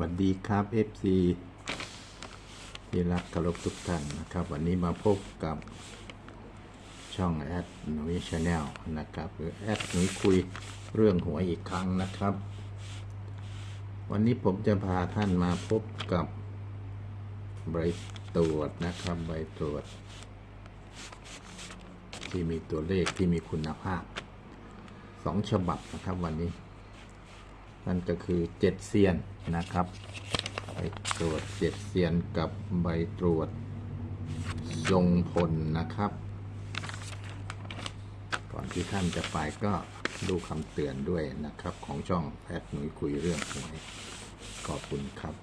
วัสดีครับ FC ที่รักเคารพทุกท่านนะครับ วันนี้มาพบกับช่องแอดหนุ่ยชาแนลนะครับ หรือแอดหนุ่ยคุยเรื่องหวยอีกครั้งนะครับ วันนี้ผมจะพาท่านมาพบกับใบตรวจนะครับใบตรวจ ที่มีตัวเลขที่มีคุณภาพสองฉบับนะครับวันนี้ นั่นก็คือเจ็ดเซียนนะครับใบตรวจเจ็ดเซียนกับใบตรวจทรงพลนะครับ ก่อนที่ท่านจะไปก็ดูคำเตือนด้วยนะครับ ของช่องแพทย์หนุ่ยคุยเรื่องหวยขอบคุณครับ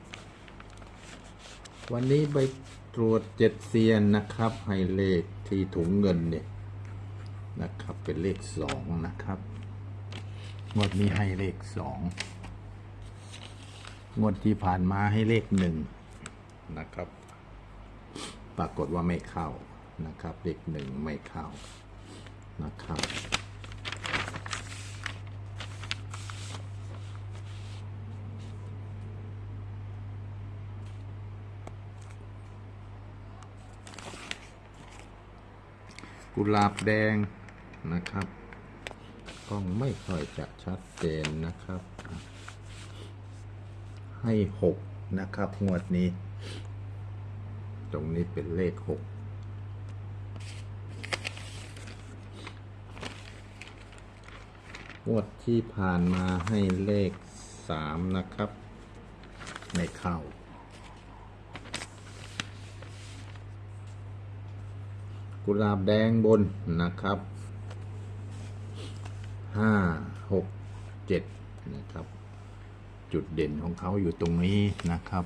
วันนี้ใบตรวจเจ็ดเซียนนะครับ ให้เลขที่ถุงเงินเนี่ยนะครับเป็นเลขสองนะครับงวดนี้ให้เลขสอง งวดที่ผ่านมาให้เลขหนึ่งนะครับ ปรากฏว่าไม่เข้านะครับ เลขหนึ่งไม่เข้านะครับ กุหลาบแดงนะครับกล้องไม่ค่อยจะชัดเจนนะครับ ให้หกนะครับ งวดนี้ ตรงนี้เป็นเลขหกงวดที่ผ่านมาให้เลขสามนะครับไม่เข้ากุหลาบแดงบนนะครับห้าหกเจ็ดนะครับ จุดเด่นของเขาอยู่ตรงนี้นะครับ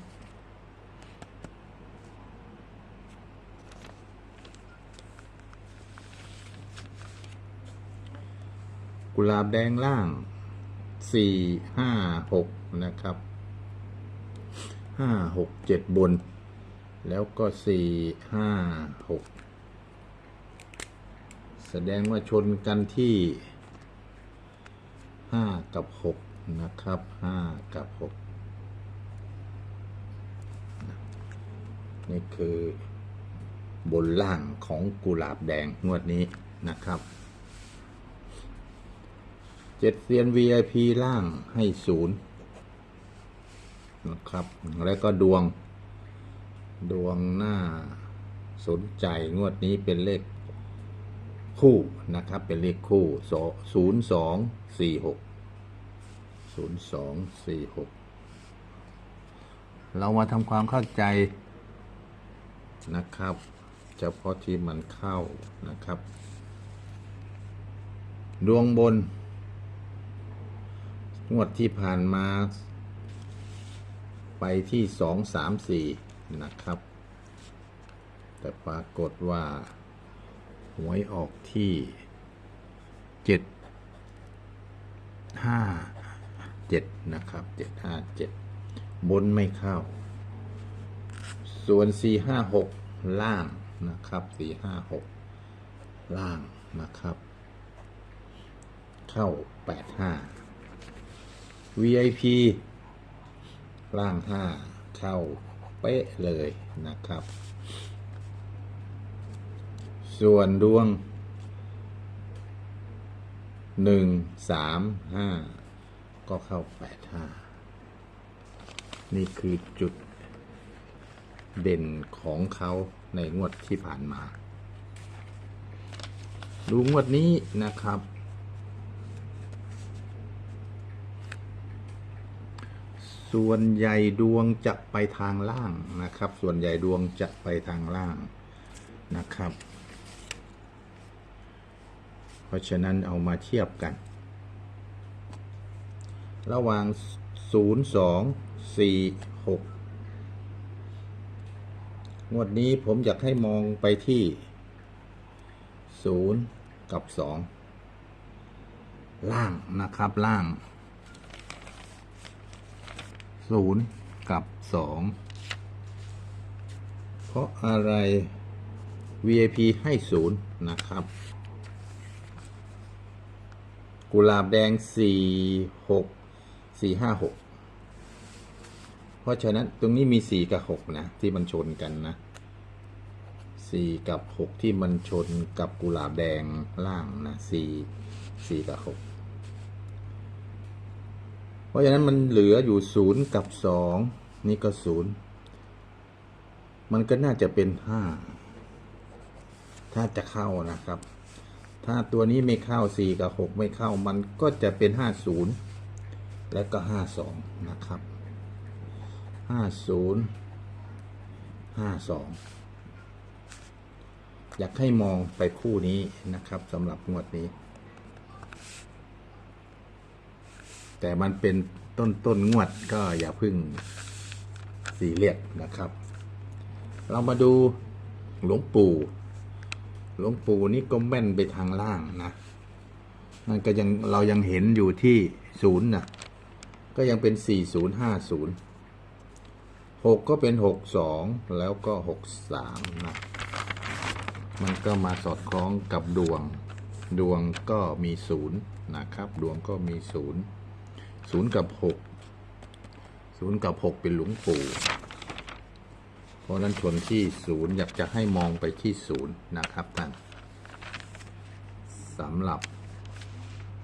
กุหลาบแดงล่างสี่ห้าหกนะครับห้าหกเจ็ดบน แล้วก็สี่ห้าหกแสดงว่าชนกันที่ห้ากับหก นะครับห้ากับหกนี่คือบนล่างของกุหลาบแดงงวดนี้นะครับเจ็ดเซียน VIP ล่างให้ศูนย์นะครับ แล้วก็ดวง ดวงหน้าสนใจงวดนี้เป็นเลขคู่นะครับ เป็นเลขคู่ศูนย์สองสี่หก ศูนย์สองสี่หกเรามาทำความเข้าใจนะครับ เฉพาะที่มันเข้านะครับ ดวงบน งวดที่ผ่านมา ไปที่สองสามสี่นะครับ แต่ปรากฏว่า หวยออกที่เจ็ดห้า เจ็ดนะครับเจ็ดห้าเจ็ดบนไม่เข้า ส่วนสี่ห้าหกล่างนะครับสี่ห้าหกล่างนะครับ เข้าแปดห้า VIP ล่างห้าเข้าเป๊ะเลยนะครับ ส่วนดวงหนึ่งสามห้า ก็เข้าแปดห้านี่คือจุดเด่นของเขาในงวดที่ผ่านมา ดูงวดนี้นะครับ ส่วนใหญ่ดวงจะไปทางล่างนะครับ ส่วนใหญ่ดวงจะไปทางล่างนะครับ เพราะฉะนั้นเอามาเทียบกัน ระหว่าง 0 2 4 6 งวดนี้ผมอยากให้มองไปที่ 0 กับ 2 ล่างนะครับล่าง 0 กับ 2 เพราะอะไร VIP ให้ 0 นะครับกุหลาบแดงสี่หก สี่ห้าหกเพราะฉะนั้นตรงนี้มีสี่กับหกนะ ที่มันชนกันนะสี่กับหกที่มันชนกับกุหลาบแดงล่างนะสี่สี่กับหกเพราะฉะนั้นมันเหลืออยู่ศูนย์กับสองนี่ก็ศูนย์มันก็น่าจะเป็นห้าถ้าจะเข้านะครับ ถ้าตัวนี้ไม่เข้าสี่กับหกไม่เข้ามันก็จะเป็นห้าศูนย์ และก็ห้าสองนะครับห้าศูนย์ห้าสองอยากให้มองไปคู่นี้นะครับสำหรับงวดนี้ แต่มันเป็นต้นต้นงวดก็อย่าพึ่งสี่เรียกนะครับ เรามาดูหลวงปู่ หลวงปู่นี่ก็แม่นไปทางล่างนะนั่นก็ยังเรายังเห็นอยู่ที่ศูนย์นะ ก็ยังเป็นสี่ศูนย์ห้าศูนย์หกก็เป็นหกสองแล้วก็หกสามนะ มันก็มาสอดคล้องกับดวง ดวงก็มีศูนย์นะครับ ดวงก็มีศูนย์ศูนย์กับหกศูนย์กับหกเป็นหลวงปู่ เพราะนั้นชนที่ศูนย์อยากจะให้มองไปที่ศูนย์นะครับท่านสำหรับ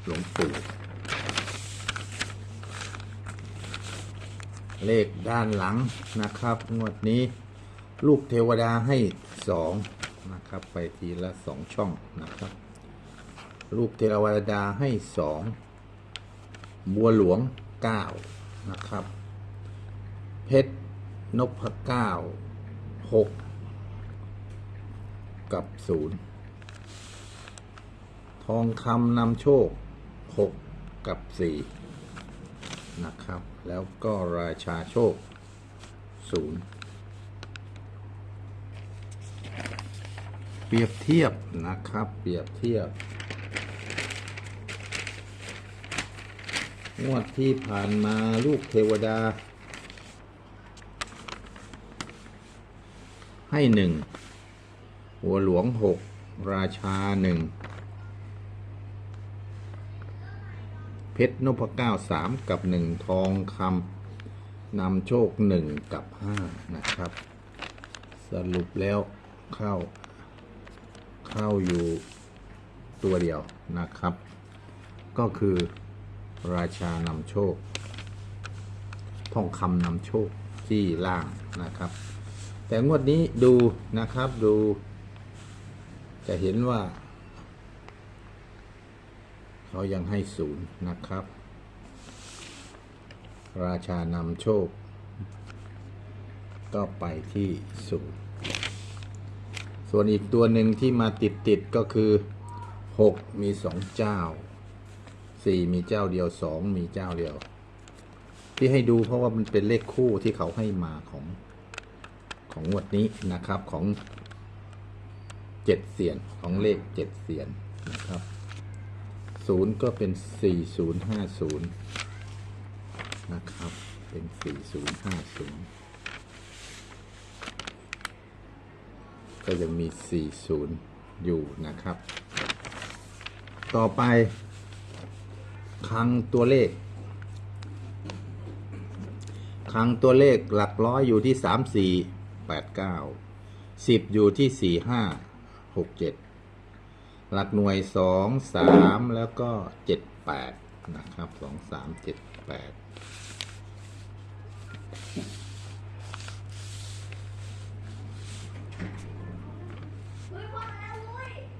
หลวงปู่ เลขด้านหลังนะครับ งวดนี้ลูกเทวดาให้สองนะครับ ไปทีละสองช่องนะครับ ลูกเทวดาให้สองบัวหลวงเก้านะครับ เพชรนพเก้าหกกับศูนย์ทองคำนำโชคหกกับสี่ นะครับ แล้วก็ราชาโชคศูนย์เปรียบเทียบนะครับ เปรียบเทียบ งวดที่ผ่านมาลูกเทวดา ให้หนึ่งหัวหลวงหกราชาหนึ่ง เพชรนพเก้าสามกับหนึ่งทองคำนำโชคหนึ่งกับห้านะครับ สรุปแล้วเข้า เข้าอยู่ตัวเดียวนะครับ ก็คือราชานำโชค ทองคำนำโชคที่ล่างนะครับ แต่งวดนี้ดูนะครับดู จะเห็นว่า เขายังให้ศูนย์นะครับ ราชานำโชค ก็ไปที่ศูนย์ส่วนอีกตัวหนึ่งที่มาติดติดก็คือหกมีสองเจ้าสี่มีเจ้าเดียวสองมีเจ้าเดียว ที่ให้ดูเพราะว่ามันเป็นเลขคู่ที่เขาให้มาของของงวดนี้นะครับของเจ็ดเสียนของเลขเจ็ดเสียนนะครับ ศูนย์ก็เป็นสี่ศูนย์ห้าศูนย์นะครับ เป็นสี่ศูนย์ห้าศูนย์ก็ยังมีสี่ศูนย์อยู่นะครับ ต่อไปคลังตัวเลขครั้งตัวเลขหลักร้อยอยู่ที่สามสี่แปดเก้าสิบอยู่ที่สี่ห้าหกเจ็ด หลักหน่วยสองสามแล้วก็เจ็ดแปดนะครับสองสามเจ็ดแปด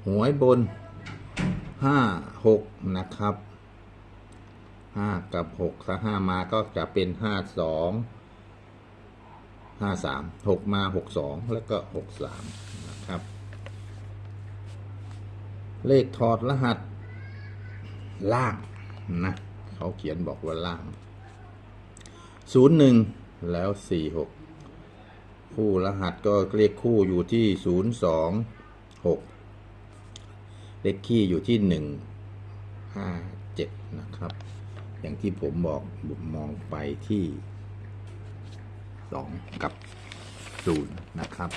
หวยบนห้าหกนะครับห้ากับหกถ้าห้ามาก็จะเป็นห้าสองห้าสามหกมาหกสองแล้วก็หกสามนะครับ เลขถอดรหัส ล่างนะเขาเขียนบอกว่าล่างศูนย์หนึ่งแล้วสี่หกคู่รหัสก็เลขคู่อยู่ที่ศูนย์สองหกเลขคี่อยู่ที่หนึ่งห้าเจ็ดนะครับ อย่างที่ผมบอกผมมองไปที่สองกับศูนย์นะครับ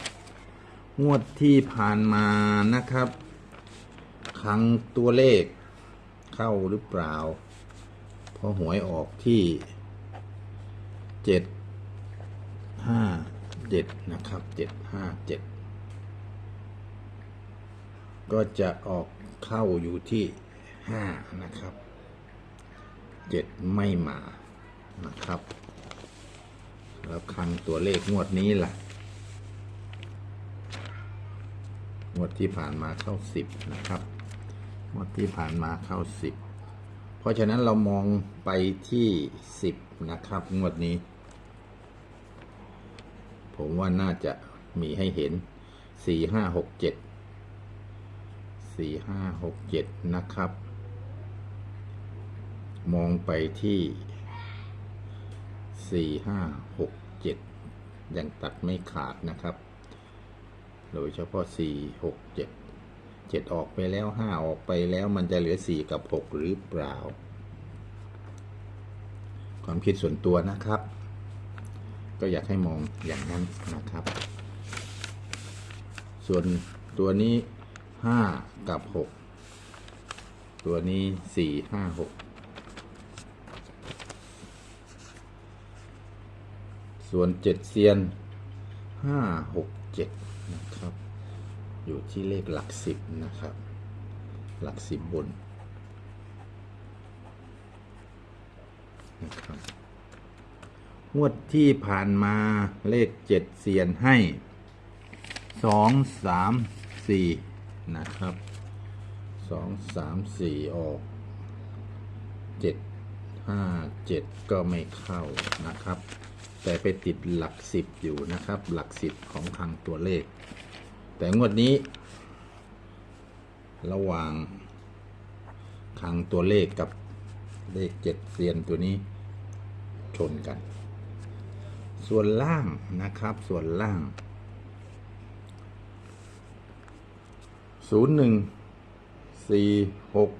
งวดที่ผ่านมานะครับ ครั้งตัวเลขเข้าหรือเปล่าเพราะหวยออกที่เจ็ดห้าเจ็ดนะครับเจ็ดห้าเจ็ดก็จะออกเข้าอยู่ที่ห้านะครับเจ็ดไม่มานะครับ แล้วคังตัวเลขงวดนี้ล่ะงวดที่ผ่านมาเข้าสิบนะครับ งวดที่ผ่านมาเข้าสิบเพราะฉะนั้นเรามองไปที่สิบนะครับ งวดนี้ ผมว่าน่าจะมีให้เห็นสี่ห้าหกเจ็ดสี่ห้าหกเจ็ดนะครับ มองไปที่สี่ห้าหกเจ็ดยังตัดไม่ขาดนะครับ โดยเฉพาะสี่หกเจ็ด เจ็ดออกไปแล้วห้าออกไปแล้วมันจะเหลือสี่กับหกหรือเปล่า ความคิดส่วนตัวนะครับ ก็อยากให้มองอย่างนั้นนะครับ ส่วนตัวนี้ห้ากับหกตัวนี้สี่ห้าหกส่วนเจ็ดเซียนห้าหกเจ็ดนะครับ อยู่ที่เลขหลักสิบนะครับ หลักสิบบนนะครับงวดที่ผ่านมาเลขเจ็ดเซียนให้สองสามสี่นะครับสองสามสี่ออกเจ็ดห้าเจ็ดก็ไม่เข้านะครับ แต่ไปติดหลักสิบอยู่นะครับ หลักสิบของทางตัวเลข แต่งวดนี้ ระหว่างทางตัวเลขกับเลขเจ็ดเซียนตัวนี้ชนกัน ส่วนล่างนะครับ ส่วนล่างศูนย์หนึ่งสี่หก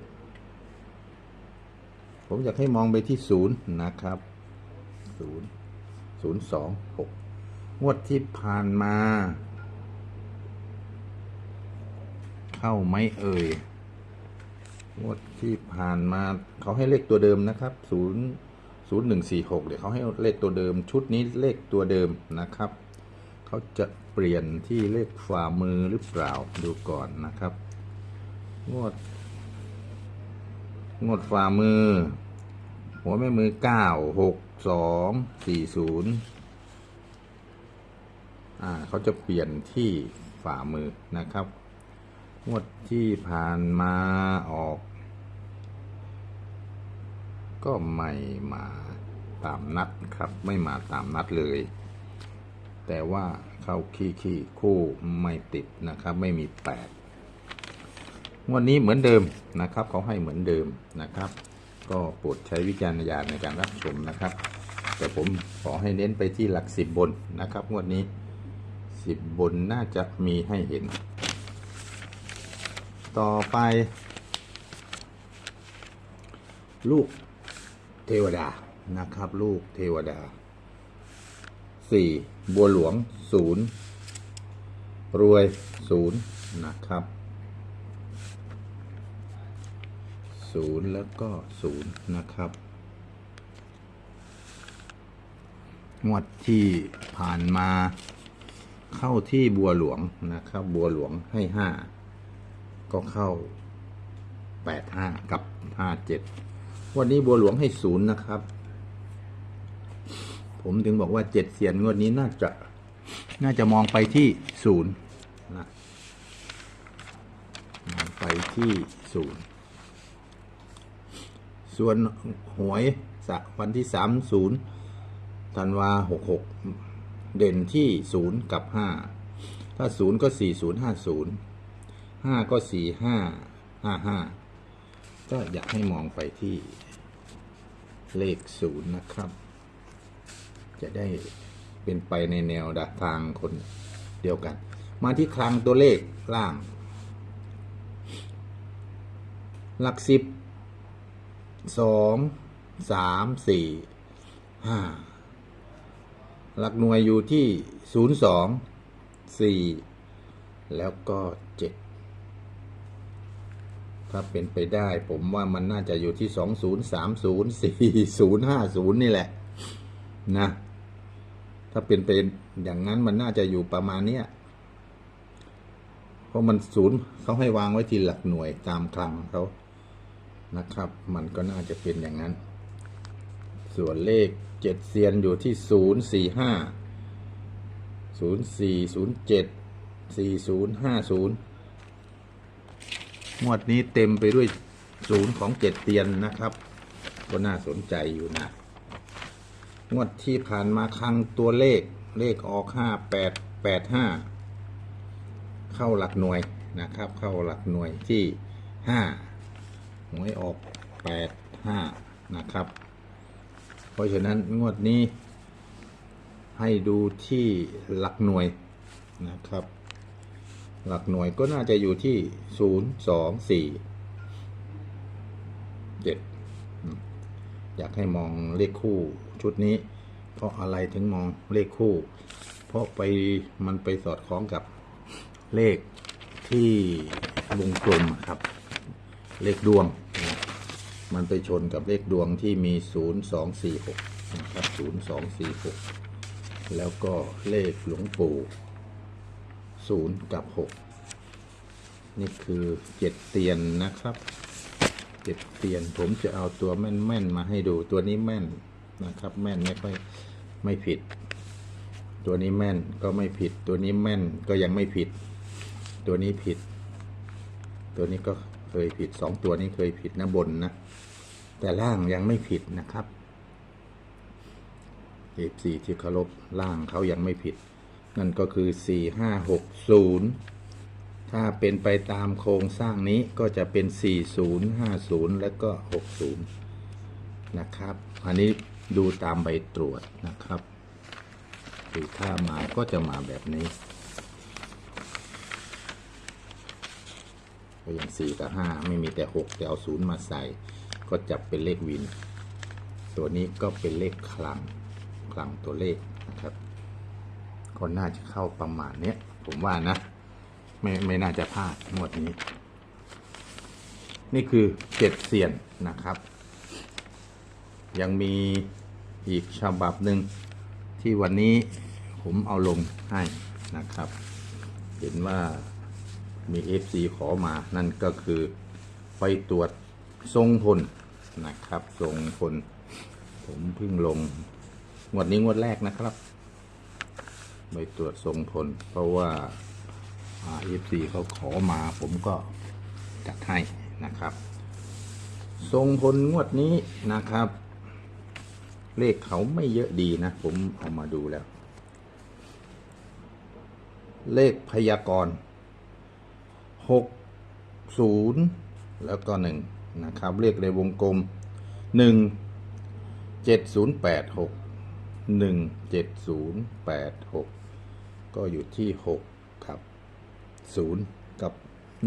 ผมอยากให้มองไปที่ศูนย์นะครับศูนย์ศูนย์สองหกงวดที่ผ่านมา เข้าไหมเอ่ยงวดที่ผ่านมาเขาให้เลขตัวเดิมนะครับศูนย์ศูนย์หนึ่งสี่หกเดี๋ยวเขาให้เลขตัวเดิม ชุดนี้เลขตัวเดิมนะครับ เขาจะเปลี่ยนที่เลขฝ่ามือหรือเปล่าดูก่อนนะครับ งวด งวดฝ่ามือ หัวแม่มือเก้าหกสองสี่ศูนย์อ่าเขาจะเปลี่ยนที่ฝ่ามือนะครับ งวดที่ผ่านมาออก ก็ไม่มาตามนัดครับ ไม่มาตามนัดเลย แต่ว่าเข้าขี้ขี้คู่ไม่ติดนะครับ ไม่มีแปดงวันนี้เหมือนเดิมนะครับเขาให้เหมือนเดิมนะครับ ก็โปรดใช้วิจารณญาณในการรับชมนะครับ แต่ผมขอให้เน้นไปที่หลักสิบบนนะครับงวดนี้สิบบนน่าจะมีให้เห็น ต่อไป ลูกเทวดานะครับ ลูกเทวดาสี่บัวหลวงศูนย์รวยศูนย์นะครับศูนย์แล้วก็ศูนย์นะครับงวดที่ผ่านมาเข้าที่บัวหลวงนะครับ บัวหลวงให้ห้า ก็เข้าแปดห้ากับห้าเจ็ดวันนี้บัวหลวงให้ศูนย์นะครับ ผมถึงบอกว่าเจ็ดเสียนงวดนี้น่าจะ น่าจะมองไปที่ศูนย์นะมองไปที่ศูนย์ส่วนหวยวันที่สามศูนย์ธันวาหกหกเด่นที่ศูนย์กับห้าถ้าศูนย์ก็สี่ศูนย์ห้าศูนย์ ห้าก็สี่ห้าห้าห้าก็อยากให้มองไปที่เลขศูนย์นะครับ จะได้เป็นไปในแนวดทางคนเดียวกัน มาที่คลังตัวเลขล่าง หลักสิบสองสามสี่ห้าหลักหน่วยอยู่ที่ศูนย์สองสี่แล้วก็เจ็ด ถ้าเป็นไปได้ ผมว่ามันน่าจะอยู่ที่สองศูนย์สามศูนย์สี่ศูนย์ห้าศูนย์นี่แหละ นะ ถ้าเป็นไปอย่างนั้นมันน่าจะอยู่ประมาณเนี้ยเพราะมันศูนย์เขาให้วางไว้ที่หลักหน่วยตามคลังเขานะครับ มันก็น่าจะเป็นอย่างนั้น ส่วนเลขเจ็ดเซียนอยู่ที่ศูนย์สี่ห้าศูนย์สี่ศูนย์เจ็ดสี่ศูนย์ห้าศูนย์ งวดนี้เต็มไปด้วยศูนย์ของเจ็ดเตียนนะครับ ก็น่าสนใจอยู่นะ งวดที่ผ่านมาครั้งตัวเลขเลขออกห้าแปดแปดห้าเข้าหลักหน่วยนะครับ เข้าหลักหน่วยที่ห้าหวยออกแปดห้านะครับ เพราะฉะนั้นงวดนี้ให้ดูที่หลักหน่วยนะครับ หลักหน่วยก็น่าจะอยู่ที่ศูนย์สองสี่เจ็ดอยากให้มองเลขคู่ชุดนี้ เพราะอะไรถึงมองเลขคู่ เพราะไปมันไปสอดคล้องกับเลขที่วงกลมครับ เลขดวง มันไปชนกับเลขดวงที่มี 0 2 4 6 นะครับ 0 2 4 6 แล้วก็เลขหลวงปู่ 0กับ6นี่คือเจ็ดเตียนนะครับเจ็ดเตียนผมจะเอาตัวแม่นๆมาให้ดูตัวนี้แม่นนะครับ แม่นไม่ค่อยไม่ผิด ตัวนี้แม่นก็ไม่ผิด ตัวนี้แม่นก็ยังไม่ผิด ตัวนี้ผิด ตัวนี้ก็เคยผิดสองตัวนี้เคยผิดนะบนนะ แต่ล่างยังไม่ผิดนะครับเอฟซีที่เคารพล่างเขายังไม่ผิด นั่นก็คือสี่ห้าหกศูนย์ถ้าเป็นไปตามโครงสร้างนี้ก็จะเป็น 40 50 และก็ 60 นะครับ อันนี้ดูตามใบตรวจนะครับดูถ้ามาก็จะมาแบบนี้ก็อย่าง 4 กับ 5 ไม่มีแต่ 6 แต่เอา 0 มาใส่ ก็จับเป็นเลขวิน ตัวนี้ก็เป็นเลขคลัง คลังตัวเลขนะครับ ก็น่าจะเข้าประมาณเนี้ยผมว่านะ ไม่ไม่น่าจะพลาดงวดนี้ นี่คือเจ็ดเสียนนะครับ ยังมีอีกฉบับหนึ่งที่วันนี้ผมเอาลงให้นะครับ เห็นว่ามี FC ขอมานั่นก็คือไปตรวจทรงพลนะครับ ทรงพล ผมเพิ่งลงงวดนี้งวดแรกนะครับ ไปตรวจทรงพล เพราะว่าเอฟซีเขาขอมาผมก็จัดให้นะครับ ทรงพลงวดนี้นะครับ เลขเขาไม่เยอะดีนะ ผมเอามาดูแล้ว เลขพยากรณ์หกศูนย์แล้วก็หนึ่งนะครับ เลขในวงกลมหนึ่งเจ็ดศูนย์แปดหกหนึ่งเจ็ดศูนย์แปดหก ก็อยู่ที่หกครับศูนย์กับ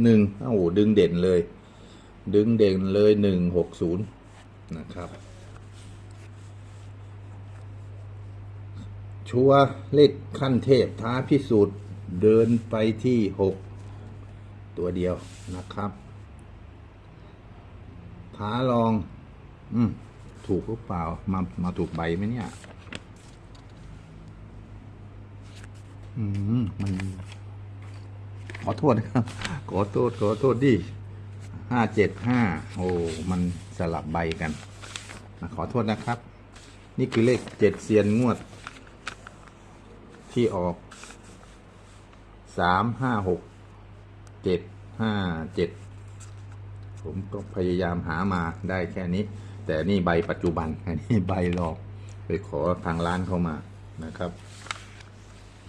หนึ่งโอ้โหดึงเด่นเลย ดึงเด่นเลยหนึ่งหกศูนย์นะครับ ชัวร์เลขขั้นเทพท้าพิสูจน์เดินไปที่หกตัวเดียวนะครับท้าลอง อืมถูกหรือเปล่า มา มาถูกใบไหมเนี่ย อืมมันขอโทษนะครับ ขอโทษ ขอโทษดิห้าเจ็ดห้าโอ้ มันสลับใบกันขอโทษนะครับ นี่คือเลขเจ็ดเซียนงวด ที่ออกสามห้าหกเจ็ดห้าเจ็ดผมก็พยายามหามาได้แค่นี้ แต่นี่ใบปัจจุบันอันนี้ใบหลอก ไปขอทางร้านเข้ามานะครับ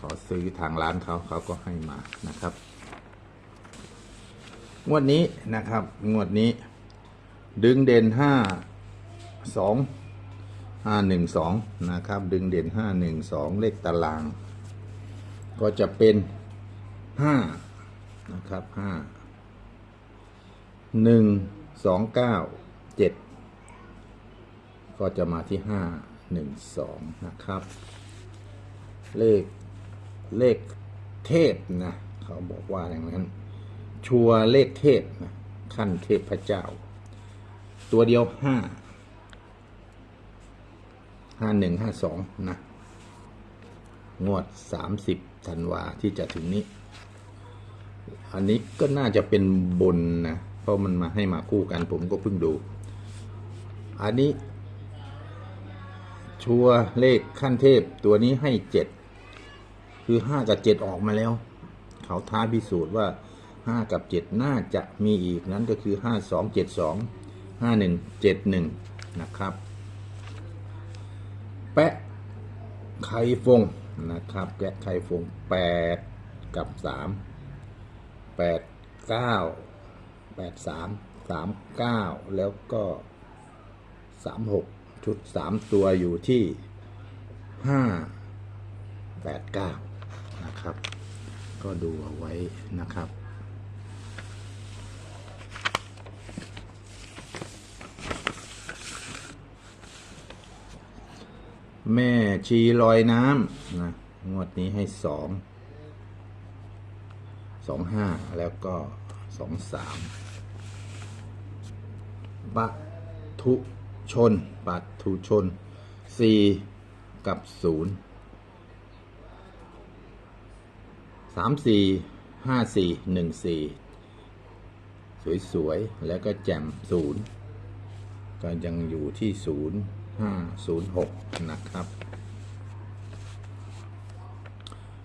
ขอซื้อทางร้านเขาเขาก็ให้มานะครับ งวดนี้นะครับ งวดนี้ ดึงเด่นห้าสองห้าหนึ่งสองนะครับ ดึงเด่นห้าหนึ่งสองเลขตาราง ก็จะเป็นห้านะครับห้าหนึ่งสองเก้าเจ็ดก็จะมาที่ห้าหนึ่งสองนะครับ เลข เลขเทพนะเขาบอกว่าอย่างนั้น ชัวเลขเทพนะขั้นเทพพระเจ้า ตัวเดียวห้าห้าหนึ่งห้าสองนะงวด30ธันวาที่จะถึงนี้ อันนี้ก็น่าจะเป็นบนนะเพราะมันมาให้มาคู่กันผมก็เพิ่งดู อันนี้ ชัวเลขขั้นเทพตัวนี้ให้เจ็ด คือห้ากับเจ็ดออกมาแล้ว เขาท้าพิสูจน์ว่าห้ากับเจ็ดน่าจะมีอีกนั้นก็คือห้าสองเจ็ดสองห้าหนึ่งเจ็ดหนึ่งนะครับ แปะไข่ฟงนะครับแกะไข่ฟงแปดกับสามแปดเก้าแปดสามสามเก้าแล้วก็สามหกชุดสามตัวอยู่ที่ห้าแปดเก้า นะครับ ก็ดูเอาไว้นะครับ แม่ชีลอยน้ำนะงวดนี้ให้สองสองห้าแล้วก็สองสามปัทุชนปัทุชนสี่กับศูนย์ สามสี่ห้าสี่หนึ่งสี่สวยๆ แล้วก็แจ่มศูนย์ก็ยังอยู่ที่ศูนย์ห้าศูนย์หกนะครับ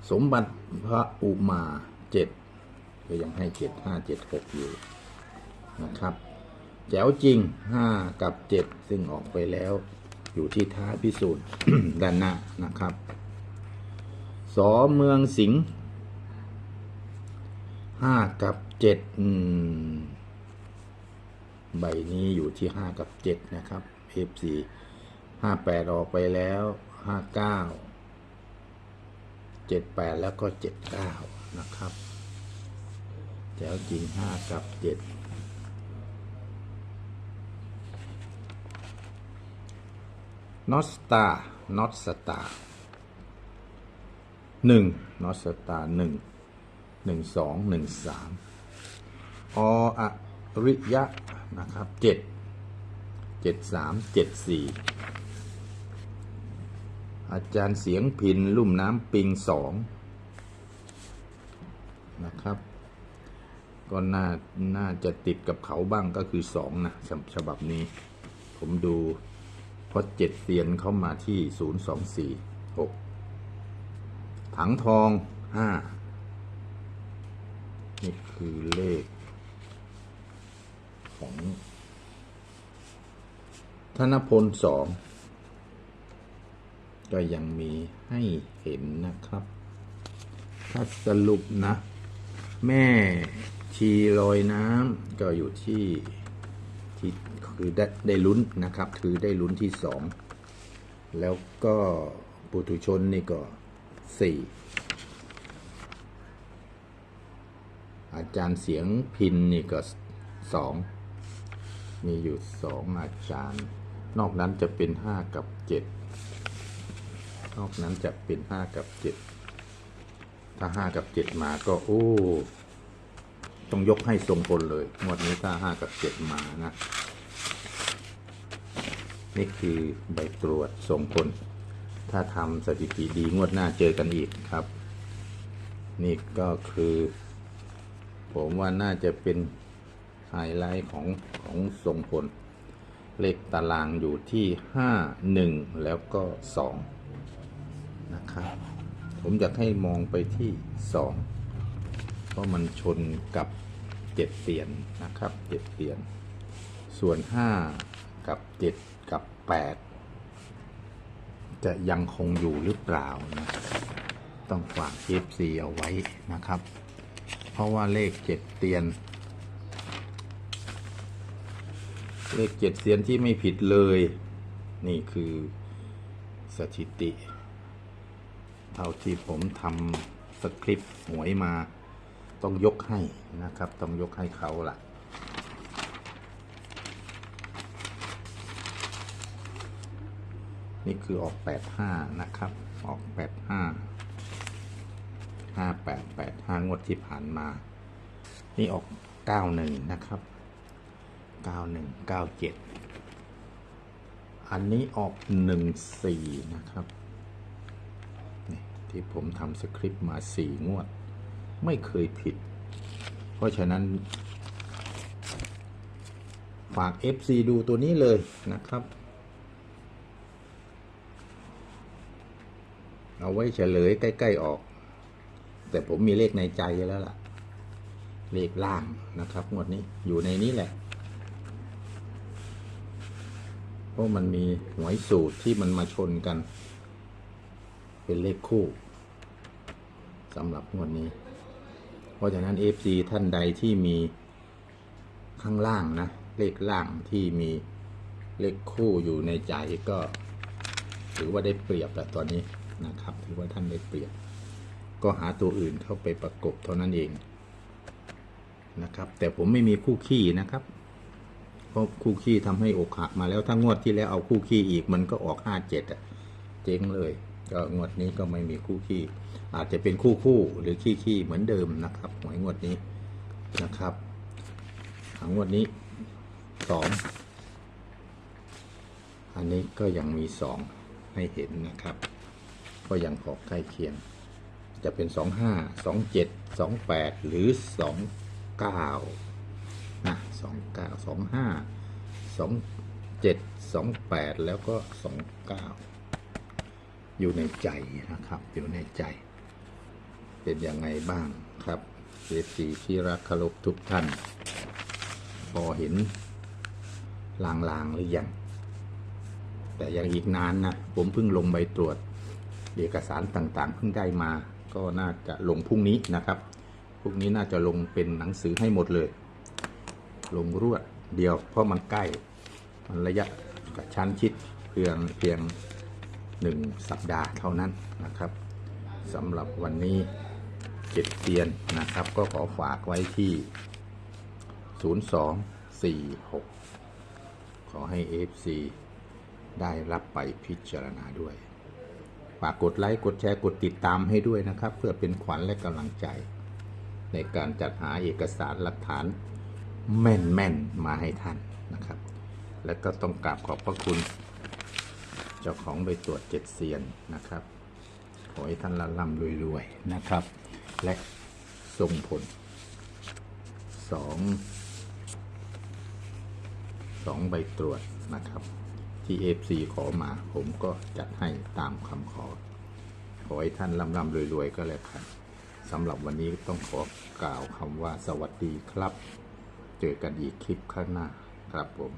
สมบัติพระอุมาเจ็ดก็ยังให้เจ็ดห้าเจ็ดหกอยู่นะครับ แจ๋วจริงห้ากับเจ็ดซึ่งออกไปแล้วอยู่ที่ท้าพิสูจน์ด้านหน้านะครับสอเมืองสิงห์ ห้ากับเจ็ดใบนี้อยู่ที่ห้ากับเจ็ดนะครับ F4 ห้าแปดออกไปแล้วห้าเก้าเจ็ดแปดแล้วก็เจ็ดเก้านะครับแจ๋วจริงห้ากับเจ็ดนอสตานอสตาหนึ่งนอสตาหนึ่ง หนึ่งสองหนึ่งสามออริยะนะครับเจ็ดเจ็ดสามเจ็ดสี่อาจารย์เสียงพินลุ่มน้ำปิงสองนะครับก็น่าน่าจะติดกับเขาบ้างก็คือสองนะฉฉบับนี้ ผมดูเพราะเจ็ดเซียนเข้ามาที่ศูนย์สองสี่หกถังทองห้า นี่คือเลขของ ธนพลสองก็ยังมีให้เห็นนะครับ ถ้าสรุปนะ แม่ชีลอยน้ำก็อยู่ที่ที่คือได้ได้ลุ้นนะครับ คือได้ลุ้นที่สองแล้วก็ปุถุชนนี่ก็สี่ อาจารย์เสียงพินนี่ก็สองมีอยู่สองอาจารย์ นอกนั้นจะเป็นห้ากับเจ็ดนอกนั้นจะเป็นห้ากับเจ็ดถ้าห้ากับเจ็ดมาก็โอ้ต้องยกให้ทรงพลเลยงวดนี้ถ้าห้ากับเจ็ดมานะ นี่คือใบตรวจทรงพลถ้าทำสถิติดีงวดหน้าเจอกันอีกครับ นี่ก็คือ ผมว่าน่าจะเป็นไฮไลท์ของของทรงพล เลขตารางอยู่ที่ห้าหนึ่งแล้วก็สองนะครับ ผมอยากให้มองไปที่สองเพราะมันชนกับเจ็ดเตียนนะครับเจ็ดเตียน ส่วนห้ากับเจ็ดกับแปดจะยังคงอยู่หรือเปล่านะ ต้องฝาก FC เอาไว้นะครับ เพราะว่าเลขเจ็ดเตียน เลขเจ็ดเสียนที่ไม่ผิดเลย นี่คือสถิติ เท่าที่ผมทำสคริปต์หวยมา ต้องยกให้นะครับ ต้องยกให้เขาล่ะนี่คือออก 85 นะครับ ออก 85 5885งวดที่ผ่านมา นี่ออก91นะครับ9197อันนี้ออก14นะครับนี่ที่ที่ผมทำสคริปต์มาสี่งวด ไม่เคยผิด เพราะฉะนั้น ฝาก FC ดูตัวนี้เลยนะครับเอาไว้เฉลยใกล้ ๆ ออก แต่ผมมีเลขในใจแล้วล่ะ เลขล่างนะครับงวดนี้อยู่ในนี้แหละ เพราะมันมีหวยสูตรที่มันมาชนกัน เป็นเลขคู่สำหรับงวดนี้ เพราะฉะนั้น FC ท่านใดที่มีข้างล่างนะ เลขล่างที่มีเลขคู่อยู่ในใจก็ ถือว่าได้เปรียบแล้วตอนนี้นะครับ ถือว่าท่านได้เปรียบ ก็หาตัวอื่นเข้าไปประกบเท่านั้นเองนะครับ แต่ผมไม่มีคู่ขี้นะครับ เพราะคู่ขี้ทำให้อกหักมาแล้วถ้างวดที่แล้วเอาคู่ขี้อีกมันก็ออกห้าเจ็ดอะเจ๊งเลย ก็งวดนี้ก็ไม่มีคู่ขี้ อาจจะเป็นคู่คู่หรือขี้ขี้เหมือนเดิมนะครับหวยงวดนี้นะครับหางวดนี้สองอันนี้ก็ยังมีสองให้เห็นนะครับ ก็ยังพอใกล้เคียง จะเป็นสองห้าสองเจ็ดสองแปดหรือสองเก้านะสองเก้าสองห้าสองเจ็ดสองแปดแล้วก็สองเก้าอยู่ในใจนะครับ อยู่ในใจ เป็นยังไงบ้างครับเอซีที่รักเคารพทุกท่าน พอเห็นลางๆหรือยังแต่ยังอีกนานนะ ผมเพิ่งลงใบตรวจเอกสารต่างๆ เพิ่งได้มา ก็น่าจะลงพรุ่งนี้นะครับพรุ่งนี้น่าจะลงเป็นหนังสือให้หมดเลย ลงรวดเดียว เพราะมันใกล้ มันระยะกระชั้นชิดเพียงเพียงหนึ่งสัปดาห์เท่านั้นนะครับสำหรับวันนี้เจ็ดเตียนนะครับ ก็ขอฝากไว้ที่ 0246 ขอให้ FC ได้รับไปพิจารณาด้วย ฝากกดไลค์กดแชร์กดติดตามให้ด้วยนะครับ เพื่อเป็นขวัญและกำลังใจ ในการจัดหาเอกสารหลักฐานแม่นๆมาให้ท่านนะครับ และก็ต้องกราบขอบพระคุณ เจ้าของใบตรวจเจ็ดเซียนนะครับขอให้ท่านละล่ำรวยๆนะครับ และส่งผลสองสองใบตรวจนะครับ ที่ FC ขอมา ผมก็จัดให้ตามคำขอ ขอให้ท่านร่ำร่ำรวย ๆ ก็แล้วกันสำหรับวันนี้ต้องขอกล่าวคำว่าสวัสดีครับ เจอกันอีกคลิปข้างหน้าครับผม